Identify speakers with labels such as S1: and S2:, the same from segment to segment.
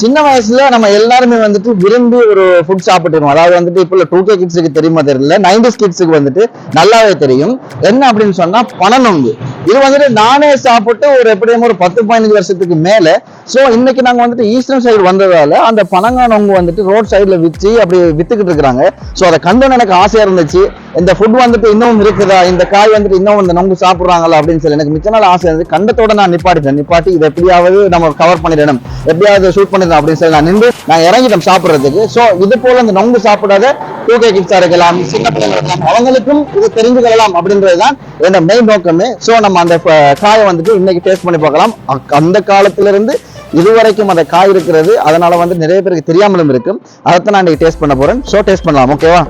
S1: சின்ன வயசுல நம்ம எல்லாருமே வந்துட்டு விரும்பி ஒரு ஃபுட் சாப்பிட்டுருவோம் அதாவது வந்துட்டு இப்போ டூ கே கிட்ஸுக்கு தெரியுமா தெரியல. நைன்டிஸ் கிட்ஸுக்கு வந்துட்டு நல்லாவே தெரியும். என்ன அப்படின்னு சொன்னா பணநொங்கு இது வந்துட்டு நானே சாப்பிட்டு ஒரு எப்படியும் ஒரு பத்து பதினஞ்சு வருஷத்துக்கு மேல. ஸோ இன்னைக்கு நாங்கள் வந்துட்டு ஈஸ்டர்ன் சைடு வந்ததால அந்த பனங்கா நொங்கு வந்துட்டு ரோட் சைடில் விற்று அப்படி வித்துக்கிட்டு இருக்கிறாங்க. ஸோ அதை கண்டு எனக்கு ஆசையாக இருந்துச்சு. இந்த ஃபுட் வந்துட்டு இன்னும் இருக்குதா? இந்த காய் வந்துட்டு இன்னும் இந்த நொங்கு சாப்பிட்றாங்களா அப்படின்னு சொல்லி எனக்கு மிச்ச நாள் ஆசை இருந்துச்சு கண்டத்தோட நான் நிப்பாட்டிட்டேன். நிப்பாட்டி இதை எப்படியாவது நம்ம கவர் பண்ணிடணும். எப்படியாவது ஷூட் பண்ணிடணும் அப்படின்னு சொல்லி நான் நின்று நான் இறங்கிட்டேன் சாப்பிட்றதுக்கு. ஸோ இது போல இந்த நொங்கு சாப்பிடாத டூ கே கிட்ஸா இருக்கலாம் சின்ன பிள்ளைங்க இருக்கலாம். அவங்களுக்கும் இது தெரிஞ்சுக்கலாம் அப்படின்றதுதான் என்னோட மெயின் நோக்கமே. ஸோ நம்ம அந்த காயை வந்துட்டு இன்னைக்கு டேஸ்ட் பண்ணி பார்க்கலாம். அந்த காலத்திலிருந்து இதுவரைக்கும் அந்த காய் இருக்கிறது அதனால வந்து நிறைய பேருக்கு தெரியாமலும் இருக்கும். அதை நான் இன்னைக்கு டேஸ்ட் பண்ண போறேன். ஸோ டேஸ்ட் பண்ணலாம் ஓகேவா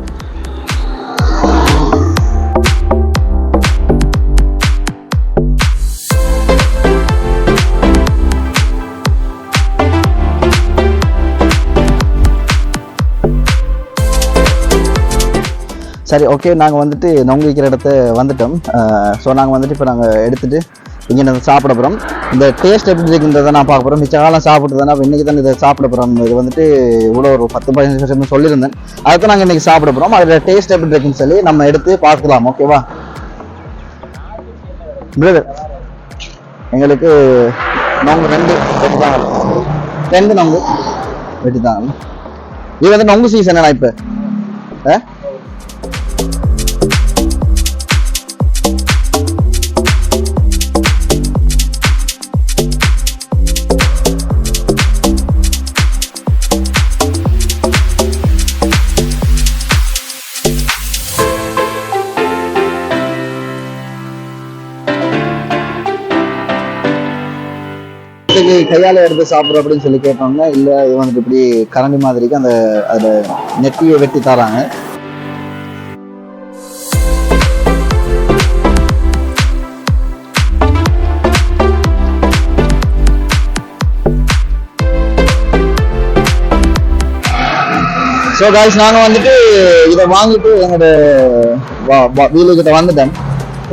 S1: சரி ஓகே நாங்கள் வந்துட்டு நொங்கு விற்கிற இடத்த வந்துட்டோம். ஸோ நாங்கள் வந்துட்டு இப்போ நாங்கள் எடுத்துட்டு இங்கே நம்ம சாப்பிட போகிறோம் இந்த டேஸ்ட் எப்படி இருக்குன்றதை நான் பார்க்க போகிறோம் மிச்ச காலம் சாப்பிட்டு தானே இன்றைக்கி தான் இதை சாப்பிட போகிறோம் இது வந்துட்டு இவ்வளோ ஒரு பத்து பதினஞ்சு வருஷம் சொல்லியிருந்தேன். அதுக்கு நாங்கள் இன்றைக்கி சாப்பிட போகிறோம் அதோட டேஸ்ட் எப்படி இருக்குன்னு சொல்லி நம்ம எடுத்து பார்க்கலாம் ஓகேவா பிரதர் எங்களுக்கு நொங்கு ரெண்டு ரெண்டு நொங்கு வெட்டித்தாங்க இது வந்து நொங்கு சீசன் இப்போ. ஆ? இதுக்கு கையால எடுத்து சாப்பிட்ற அப்படின்னு சொல்லி கேட்டோம்னா இல்ல இவனுக்கு இப்படி கரண்டி மாதிரிக்கு அந்த அதுல நெட்டியை வெட்டி தராங்க. ஸோ காய்ஸ் நாங்கள் வந்துட்டு இதை வாங்கிட்டு எங்களோட வீடு கிட்ட என்னென்னு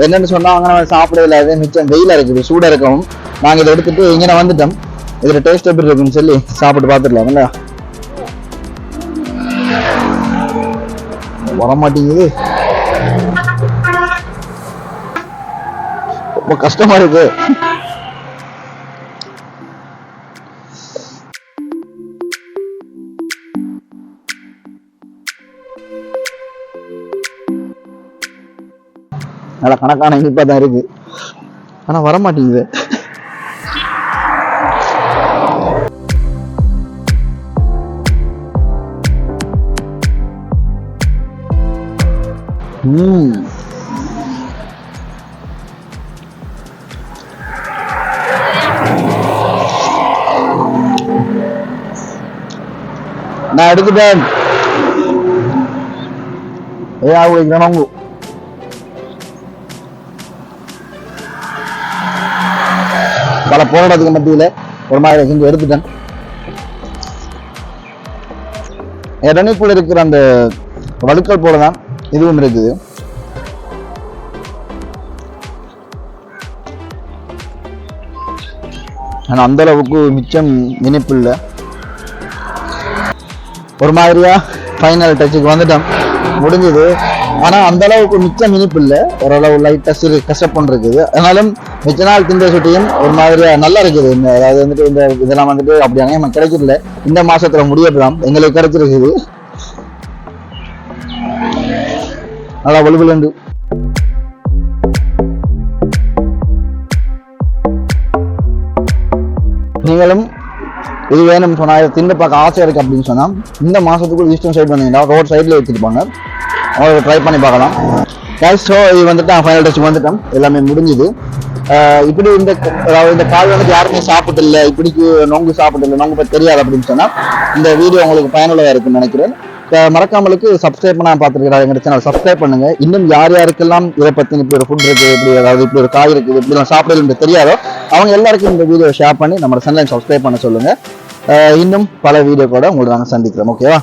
S1: என்னன்னு சொன்னா அவங்க நம்ம சாப்பிட இல்லாத மிச்சம் வெயிலாக இருக்குது சூடாக இருக்கவும். நாங்க இதை எடுத்துட்டு இங்கே வந்துட்டோம். இதுல டேஸ்ட் எப்படி இருக்குன்னு சொல்லி சாப்பிட்டு பார்த்துடலாம்ல வர மாட்டேங்குது ரொம்ப கஷ்டமா இருக்கு. நல்லா கணக்கான இனிப்பா தான் இருக்கு. ஆனா வர நான் எடுத்துட்டேன். ஏ ஆகு இங்க பல போராட்டத்துக்கு மத்தியில ஒரு மாதிரி செஞ்சு எடுத்துட்டேன். இடனைக்குள்ள இருக்கிற அந்த வழுக்கல் போல தான் இதுவும் இருக்குது. ஆனால் அந்த அளவுக்கு மிச்சம் இனிப்பு இல்லை. ஒரு மாதிரியா ஃபைனல் டச்சுக்கு வந்துட்டோம். முடிஞ்சது. ஆனால் அந்த அளவுக்கு மிச்சம் இனிப்பு இல்லை. ஓரளவு லைட்டாக சிறு கஷ்டப்பட்டு இருக்குது. ஆனாலும் மிச்ச நாள் தின்ற சுட்டியும் ஒரு மாதிரியா நல்லா இருக்குது. இந்த அதாவது வந்துட்டு இந்த இதெல்லாம் வந்துட்டு அப்படி அநேகமா கிடைக்கல. இந்த மாசத்துல முடியப்படாம் எங்களுக்கு கிடைச்சிருக்குது. நல்லா வலுவிலண்டு நீங்களும் இது வேணும் சொன்னால் இதை தின்னு பார்க்க ஆசையாக இருக்கு அப்படின்னு சொன்னால் இந்த மாசத்துக்குள்ள ஈஸ்டர்ன் சைடு வந்தீங்கன்னா ரோட் சைடில் வச்சுருப்பாங்க அவங்க ட்ரை பண்ணி பார்க்கலாம். கேஷ் ஷோ இது வந்துட்டு ஃபைனல் டச் வந்துட்டோம் எல்லாமே முடிஞ்சுது. இப்படி இந்த அதாவது இந்த கால் வந்து யாருமே சாப்பிடல இப்படிக்கு நொங்கு சாப்பிடல நொங்கு பற்றி தெரியாது அப்படின்னு சொன்னா இந்த வீடியோ உங்களுக்கு பயனுள்ளதா இருக்குன்னு நினைக்கிறேன். மறக்காமலுக்கு சப்ஸ்கிரைப் பண்ண பார்த்துருக்கிறா எங்க சேனல் சப்ஸ்கிரைப் பண்ணுங்க. இன்னும் யார் யாருக்கெல்லாம் இதை பத்தி இப்படி ஒரு ஃபுட் இருக்கு இப்படி அதாவது இப்படி ஒரு காய் இருக்குது இப்படி எல்லாம் சாப்பிடல தெரியாதோ அவங்க எல்லாருக்கும் இந்த வீடியோ ஷேர் பண்ணி நம்ம சேனலை சப்ஸ்கிரைப் பண்ண சொல்லுங்க. இன்னும் பல வீடியோ கூட உங்களை நாங்கள் சந்திக்கிறோம் ஓகேவா